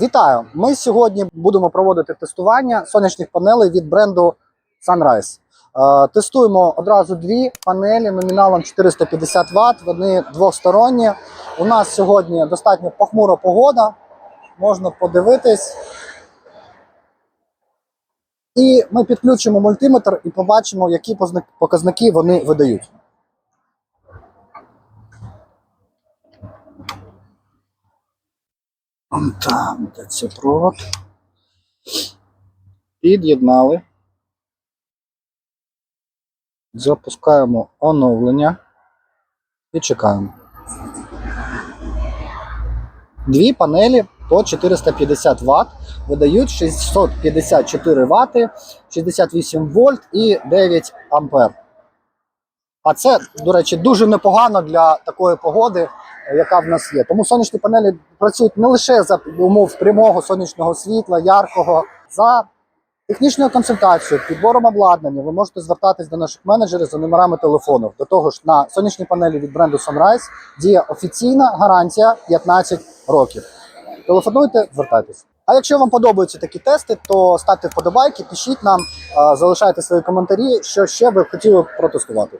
Вітаю! Ми сьогодні будемо проводити тестування сонячних панелей від бренду Sunrise. Е, Тестуємо одразу дві панелі номіналом 450 Вт. Вони двосторонні. У нас сьогодні достатньо похмура погода. Можна подивитись. І ми підключимо мультиметр і побачимо, які показники вони видають. Он Там, де це провод. Під'єднали. Запускаємо оновлення і чекаємо. Дві панелі по 450 Вт видають 654 Вт, 68 вольт і 9 ампер. А це, до речі, дуже непогано для такої погоди, яка в нас є. Тому сонячні панелі працюють не лише за умов прямого сонячного світла, яркого, за технічною консультацією, підбором обладнання. Ви можете звертатись до наших менеджерів за номерами телефону. До того ж, на сонячні панелі від бренду Sunrise діє офіційна гарантія 15 років. Телефонуйте, звертайтесь. А якщо вам подобаються такі тести, то ставте вподобайки, пишіть нам, залишайте свої коментарі, що ще ви хотіли протестувати.